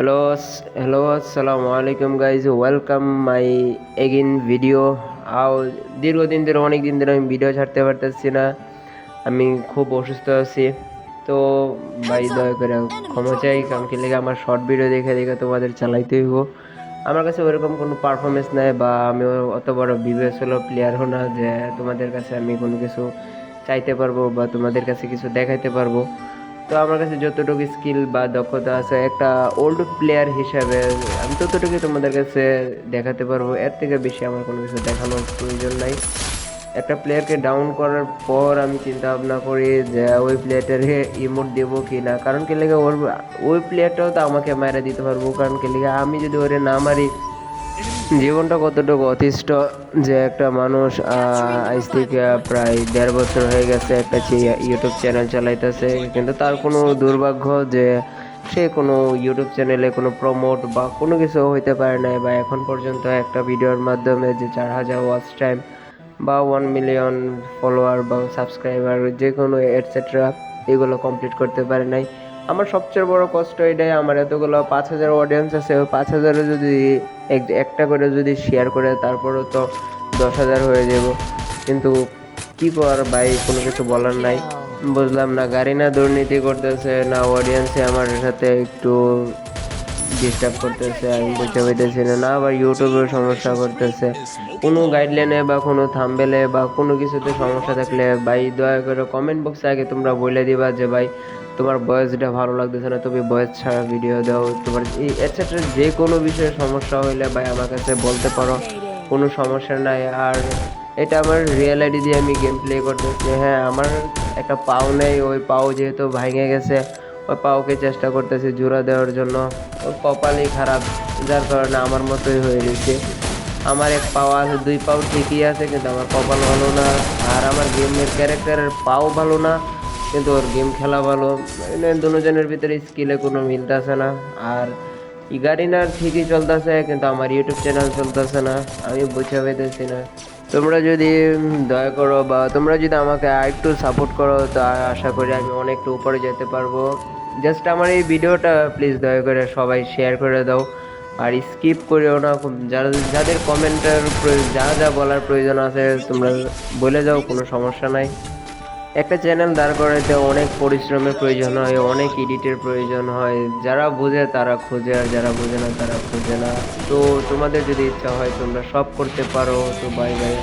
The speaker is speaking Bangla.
হ্যালো হ্যালো আসসালামু আলাইকুম guys welcome my again video আও দীর্ঘদিন ধরে অনেক দিন ধরে আমি ভিডিও ছাড়তে পারতেছি না। আমি খুব অসুস্থ আছি। তো ভাই দয়া করে ক্ষমা চাই। কারণ কি লেগে আমার শর্ট ভিডিও দেখে দেখে তোমাদের চালাইতে হইব আমার কাছে ওরকম কোনো পারফরমেন্স নাই বা আমি অত বড় হলো প্লেয়ারও না যে তোমাদের কাছে আমি কোনো কিছু চাইতে পারব বা তোমাদের কাছে কিছু দেখাইতে পারব। তো আমার কাছে যতটুকু স্কিল বা দক্ষতা আছে, একটা ওল্ড প্লেয়ার হিসাবে আমি ততটুকু তোমাদের কাছে দেখাতে পারব। এর থেকে বেশি আমার কোনো কিছু দেখানোর প্রয়োজন নাই। একটা প্লেয়ারকে ডাউন করার পর আমি চিন্তা ভাবনা করি যে ওই প্লেয়ারটারে ইমোট দেবো কি না কারণ কে লেগে ওর, ওই প্লেয়ারটাও তো আমাকে মারা দিতে পারব। কারণ কে লেগে আমি যদি ওরে না মারি জীবনটা কতটুকু অতিষ্ঠ যে একটা মানুষ আজ থেকে প্রায় দেড় বছর হয়ে গেছে একটা ইউটিউব চ্যানেল চালাইতেছে। কিন্তু তার কোনো দুর্ভাগ্য যে সে কোনো ইউটিউব চ্যানেলে কোনো প্রমোট বা কোনো কিছু হইতে পারে নাই বা এখন পর্যন্ত একটা ভিডিওর মাধ্যমে যে চার হাজার ওয়াচ টাইম বা ওয়ান মিলিয়ন ফলোয়ার বা সাবস্ক্রাইবার যে কোনো এটসেট্রা এগুলো কমপ্লিট করতে পারে নাই। আমার সবচেয়ে বড় কষ্ট এটাই আমার এতগুলো পাঁচ হাজার অডিয়েন্স আছে ওই পাঁচ হাজারও যদি এক- একটা করে যদি শেয়ার করে তারপরও তো দশ হাজার হয়ে যাব। কিন্তু কি কর ভাই কোনো কিছু বলার নাই। বুঝলাম না গাড়ি না দুর্নীতি করতেছে না অডিয়েন্সে আমার সাথে একটু ডিস্টার্ব করতেছে, আমি বুঝতে পারতেছি না আবার ইউটিউবেও সমস্যা করতেছে। কোনো গাইডলাইনে বা কোনো থাম্বেলে বা কোনো কিছুতে সমস্যা থাকলে ভাই দয়া করে কমেন্ট বক্সে আগে তোমরা বলে দিবা যে ভাই তোমার বয়েসটা ভালো লাগতেছে না, তুমি বয়েস ছাড়া ভিডিও দাও। তোমার এটসেট্রা যে কোনো বিষয়ে সমস্যা হইলে ভাই আমার কাছে বলতে পারো, কোনো সমস্যা নাই। আর এটা আমার রিয়েল আইডি দিয়ে আমি গেম প্লে করতেছি। হ্যাঁ আমার একটা পাও নেই, ওই পাও যেহেতু ভেঙে গেছে ওই পাওকে চেষ্টা করতেছি জোড়া দেওয়ার জন্য। ওর কপালই খারাপ, যার কারণে আমার মতোই হয়ে গেছে আমার এক পাও আছে, দুই পাও ঠিকই আছে, কিন্তু আমার কপাল ভালো না। আর আমার গেমের ক্যারেক্টারের পাও ভালো না, কিন্তু ওর গেম খেলা ভালো। মানে দুজনের ভিতরে স্কিলে কোনো মিলতেছে না। আর ইগারিনার ঠিকই চলতেছে, কিন্তু আমার ইউটিউব চ্যানেল চলতেছে না। আমি বুঝে পেতেছি না। তোমরা যদি দয়া করো বা তোমরা যদি আমাকে আরেকটু সাপোর্ট করো, তো আশা করি আমি অনেকটা উপরে যেতে পারব। জাস্ট আমার এই ভিডিওটা প্লিজ দয়া করে সবাই শেয়ার করে দাও। আর স্কিপ করেও না যারা যাদের কমেন্টের যা যা বলার প্রয়োজন আছে, তোমরা বলে যাও কোনো সমস্যা নাই। একটা চ্যানেল দাঁড় করাইতে অনেক পরিশ্রমের প্রয়োজন হয়, অনেক এডিটের প্রয়োজন হয়। যারা বোঝে, তারা খোঁজে, আর যারা বোঝে না, তারা খোঁজে না। তো তোমাদের যদি ইচ্ছা হয়, তোমরা সব করতে পারো। তো বাই বাই